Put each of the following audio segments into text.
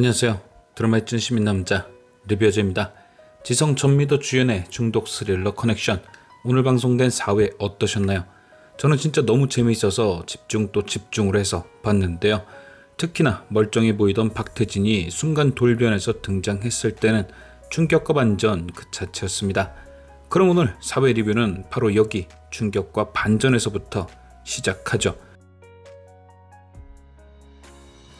안녕하세요. 드라마의 찐시민 남자 리뷰어즈입니다. 지성 전미도 주연의 중독 스릴러 커넥션 오늘 방송된 4회 어떠셨나요? 저는 진짜 너무 재미있어서 집중 또 집중을 해서 봤는데요. 특히나 멀쩡해 보이던 박태진이 순간 돌변해서 등장했을 때는 충격과 반전 그 자체였습니다. 그럼 오늘 4회 리뷰는 바로 여기 충격과 반전에서부터 시작하죠.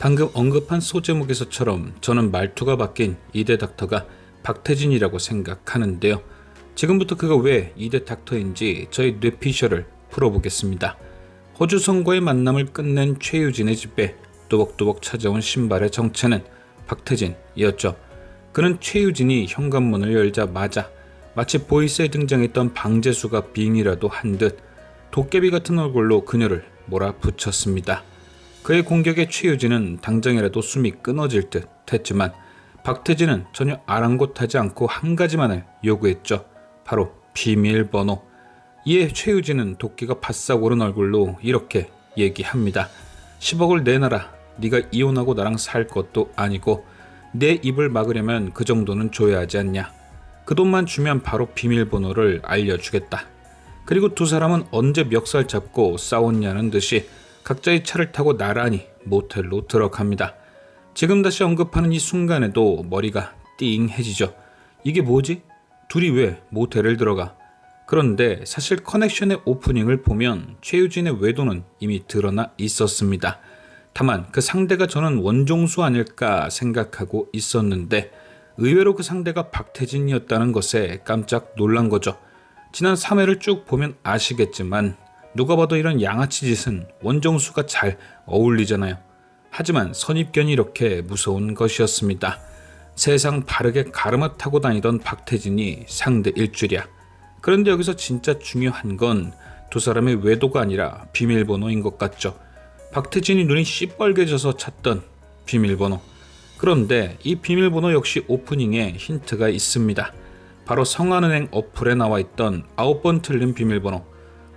방금 언급한 소제목에서처럼 저는 말투가 바뀐 이대 닥터가 박태진이라고 생각하는데요. 지금부터 그가 왜 이대 닥터인지 저희 뇌피셜을 풀어보겠습니다. 호주 선과의 만남을 끝낸 최유진의 집에 또벅또벅 찾아온 신발의 정체는 박태진이었죠. 그는 최유진이 현관문을 열자마자 마치 보이스에 등장했던 방재수가 빙이라도 한 듯 도깨비 같은 얼굴로 그녀를 몰아붙였습니다. 그의 공격에 최유진은 당장이라도 숨이 끊어질 듯 했지만 박태진은 전혀 아랑곳하지 않고 한 가지만을 요구했죠. 바로 비밀번호. 이에 최유진은 도끼가 바싹 오른 얼굴로 이렇게 얘기합니다. 10억을 내놔라. 네가 이혼하고 나랑 살 것도 아니고 내 입을 막으려면 그 정도는 줘야 하지 않냐. 그 돈만 주면 바로 비밀번호를 알려주겠다. 그리고 두 사람은 언제 멱살 잡고 싸웠냐는 듯이 각자의 차를 타고 나란히 모텔로 들어갑니다. 지금 다시 언급하는 이 순간에도 머리가 띵해지죠. 이게 뭐지? 둘이 왜 모텔을 들어가? 그런데 사실 커넥션의 오프닝을 보면 최유진의 외도는 이미 드러나 있었습니다. 다만 그 상대가 저는 원종수 아닐까 생각하고 있었는데 의외로 그 상대가 박태진이었다는 것에 깜짝 놀란 거죠. 지난 3회를 쭉 보면 아시겠지만 누가 봐도 이런 양아치 짓은 원정수가 잘 어울리잖아요. 하지만 선입견이 이렇게 무서운 것이었습니다. 세상 바르게 가르마 타고 다니던 박태진이 상대일 줄이야. 그런데 여기서 진짜 중요한 건 두 사람의 외도가 아니라 비밀번호인 것 같죠. 박태진이 눈이 시뻘개져서 찾던 비밀번호. 그런데 이 비밀번호 역시 오프닝에 힌트가 있습니다. 바로 성한은행 어플에 나와 있던 아홉 번 틀린 비밀번호.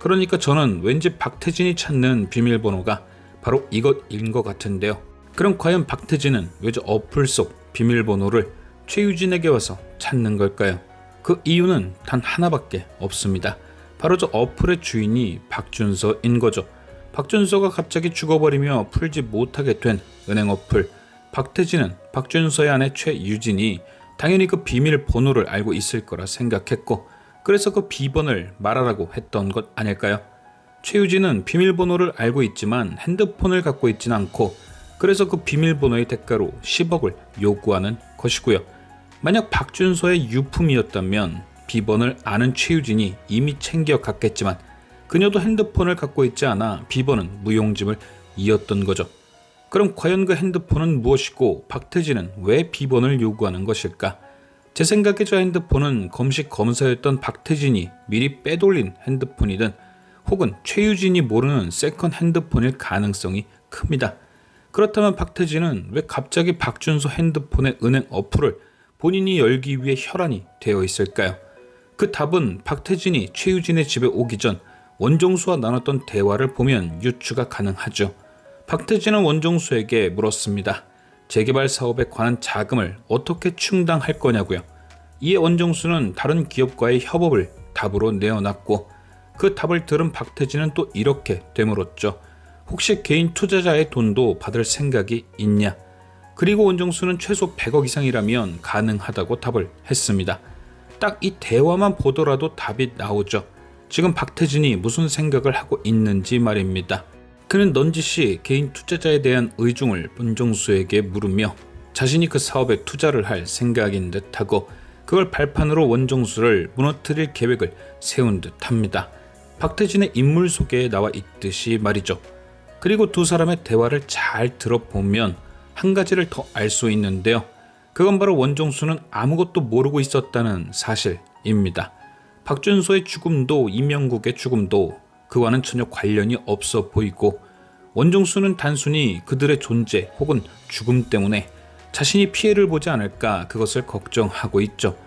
그러니까 저는 왠지 박태진이 찾는 비밀번호가 바로 이것인 것 같은데요. 그럼 과연 박태진은 왜 저 어플 속 비밀번호를 최유진에게 와서 찾는 걸까요? 그 이유는 단 하나밖에 없습니다. 바로 저 어플의 주인이 박준서인 거죠. 박준서가 갑자기 죽어버리며 풀지 못하게 된 은행 어플. 박태진은 박준서의 아내 최유진이 당연히 그 비밀 번호를 알고 있을 거라 생각했고 그래서 그 비번을 말하라고 했던 것 아닐까요? 최유진은 비밀번호를 알고 있지만 핸드폰을 갖고 있진 않고 그래서 그 비밀번호의 대가로 10억을 요구하는 것이고요. 만약 박준서의 유품이었다면 비번을 아는 최유진이 이미 챙겨 갔겠지만 그녀도 핸드폰을 갖고 있지 않아 비번은 무용지물 이었던 거죠. 그럼 과연 그 핸드폰은 무엇이고 박태진은 왜 비번을 요구하는 것일까? 제 생각에 저 핸드폰은 검식 검사였던 박태진이 미리 빼돌린 핸드폰이든 혹은 최유진이 모르는 세컨 핸드폰일 가능성이 큽니다. 그렇다면 박태진은 왜 갑자기 박준서 핸드폰의 은행 어플을 본인이 열기 위해 혈안이 되어 있을까요? 그 답은 박태진이 최유진의 집에 오기 전 원종수와 나눴던 대화를 보면 유추가 가능하죠. 박태진은 원종수에게 물었습니다. 재개발 사업에 관한 자금을 어떻게 충당할 거냐고요. 이에 원정수는 다른 기업과의 협업을 답으로 내어놨고 그 답을 들은 박태진은 또 이렇게 되물었죠. 혹시 개인 투자자의 돈도 받을 생각이 있냐? 그리고 원정수는 최소 100억 이상이라면 가능하다고 답을 했습니다. 딱 이 대화만 보더라도 답이 나오죠. 지금 박태진이 무슨 생각을 하고 있는지 말입니다. 그는 넌지시 개인 투자자에 대한 의중을 문정수에게 물으며 자신이 그 사업에 투자를 할 생각인 듯하고 그걸 발판으로 원정수를 무너뜨릴 계획을 세운 듯합니다. 박태진의 인물 소개에 나와 있듯이 말이죠. 그리고 두 사람의 대화를 잘 들어보면 한 가지를 더 알 수 있는데요. 그건 바로 원정수는 아무것도 모르고 있었다는 사실입니다. 박준서의 죽음도 이명국의 죽음도 그와는 전혀 관련이 없어 보이고 원종수는 단순히 그들의 존재 혹은 죽음 때문에 자신이 피해를 보지 않을까 그것을 걱정하고 있죠.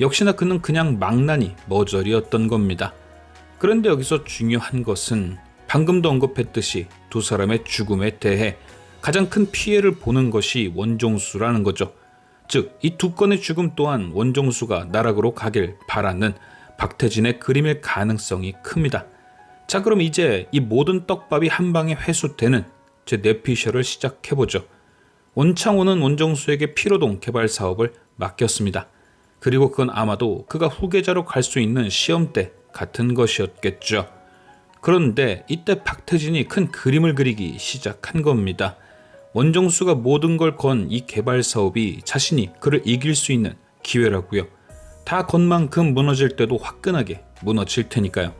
역시나 그는 그냥 망나니 머저리였던 겁니다. 그런데 여기서 중요한 것은 방금도 언급했듯이 두 사람의 죽음에 대해 가장 큰 피해를 보는 것이 원종수라는 거죠. 즉, 이 두 건의 죽음 또한 원종수가 나락으로 가길 바라는 박태진의 그림일 가능성이 큽니다. 자, 그럼 이제 이 모든 떡밥이 한 방에 회수되는 제 뇌피셜을 시작해보죠. 원창호는 원정수에게 피로동 개발 사업을 맡겼습니다. 그리고 그건 아마도 그가 후계자로 갈 수 있는 시험대 같은 것이었겠죠. 그런데 이때 박태진이 큰 그림을 그리기 시작한 겁니다. 원정수가 모든 걸 건 이 개발 사업이 자신이 그를 이길 수 있는 기회라고요. 다 건 만큼 무너질 때도 화끈하게 무너질 테니까요.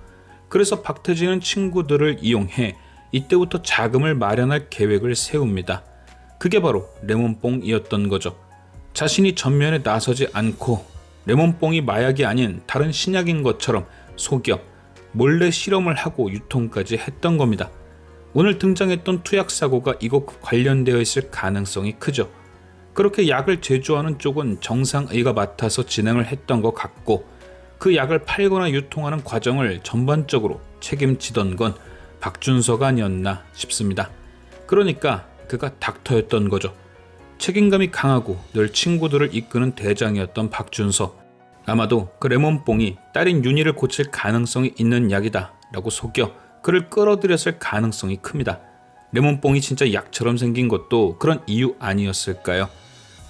그래서 박태진은 친구들을 이용해 이때부터 자금을 마련할 계획을 세웁니다. 그게 바로 레몬뽕이었던 거죠. 자신이 전면에 나서지 않고 레몬뽕이 마약이 아닌 다른 신약인 것처럼 속여 몰래 실험을 하고 유통까지 했던 겁니다. 오늘 등장했던 투약 사고가 이것과 관련되어 있을 가능성이 크죠. 그렇게 약을 제조하는 쪽은 정상의가 맡아서 진행을 했던 것 같고 그 약을 팔거나 유통하는 과정을 전반적으로 책임지던 건 박준서가 아니었나 싶습니다. 그러니까 그가 닥터였던 거죠. 책임감이 강하고 늘 친구들을 이끄는 대장이었던 박준서. 아마도 그 레몬뽕이 딸인 윤희를 고칠 가능성이 있는 약이다 라고 속여 그를 끌어들였을 가능성이 큽니다. 레몬뽕이 진짜 약처럼 생긴 것도 그런 이유 아니었을까요?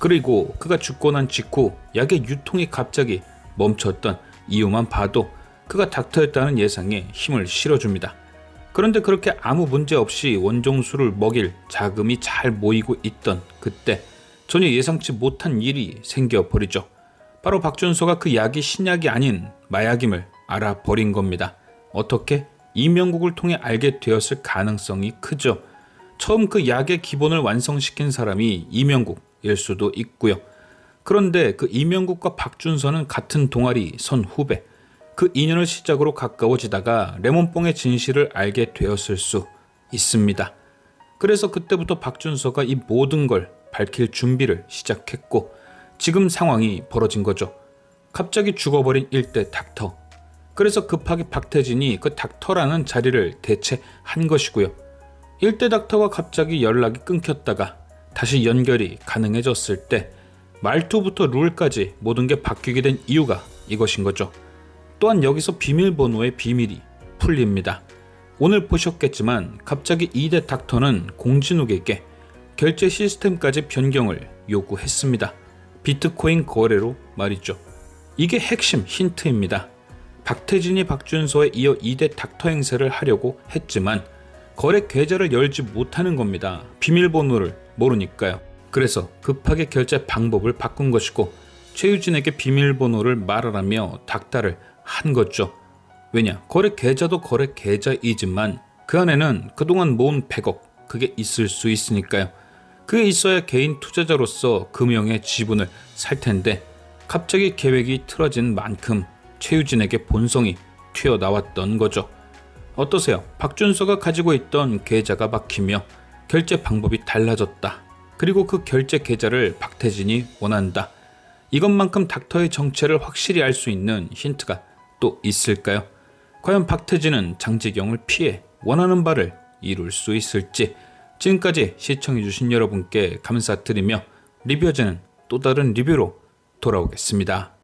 그리고 그가 죽고 난 직후 약의 유통이 갑자기 멈췄던 이유만 봐도 그가 닥터였다는 예상에 힘을 실어줍니다. 그런데 그렇게 아무 문제 없이 원종수를 먹일 자금이 잘 모이고 있던 그때 전혀 예상치 못한 일이 생겨버리죠. 바로 박준서가 그 약이 신약이 아닌 마약임을 알아버린 겁니다. 어떻게? 이명국을 통해 알게 되었을 가능성이 크죠. 처음 그 약의 기본을 완성시킨 사람이 이명국일 수도 있고요. 그런데 그 이명국과 박준서는 같은 동아리 선 후배. 그 인연을 시작으로 가까워지다가 레몬뽕의 진실을 알게 되었을 수 있습니다. 그래서 그때부터 박준서가 이 모든 걸 밝힐 준비를 시작했고 지금 상황이 벌어진 거죠. 갑자기 죽어버린 일대 닥터. 그래서 급하게 박태진이 그 닥터라는 자리를 대체한 것이고요. 일대 닥터와 갑자기 연락이 끊겼다가 다시 연결이 가능해졌을 때 말투부터 룰까지 모든 게 바뀌게 된 이유가 이것인 거죠. 또한 여기서 비밀번호의 비밀이 풀립니다. 오늘 보셨겠지만 갑자기 2대 닥터는 공진욱에게 결제 시스템까지 변경을 요구했습니다. 비트코인 거래로 말이죠. 이게 핵심 힌트입니다. 박태진이 박준서에 이어 2대 닥터 행세를 하려고 했지만 거래 계좌를 열지 못하는 겁니다. 비밀번호를 모르니까요. 그래서 급하게 결제 방법을 바꾼 것이고 최유진에게 비밀번호를 말하라며 닥달을 한 거죠. 왜냐? 거래 계좌도 거래 계좌이지만 그 안에는 그동안 모은 100억 그게 있을 수 있으니까요. 그게 있어야 개인 투자자로서 금융의 지분을 살 텐데 갑자기 계획이 틀어진 만큼 최유진에게 본성이 튀어나왔던 거죠. 어떠세요? 박준서가 가지고 있던 계좌가 막히며 결제 방법이 달라졌다. 그리고 그 결제 계좌를 박태진이 원한다. 이것만큼 닥터의 정체를 확실히 알 수 있는 힌트가 또 있을까요? 과연 박태진은 장재경을 피해 원하는 바를 이룰 수 있을지 지금까지 시청해주신 여러분께 감사드리며 리뷰어제는 또 다른 리뷰로 돌아오겠습니다.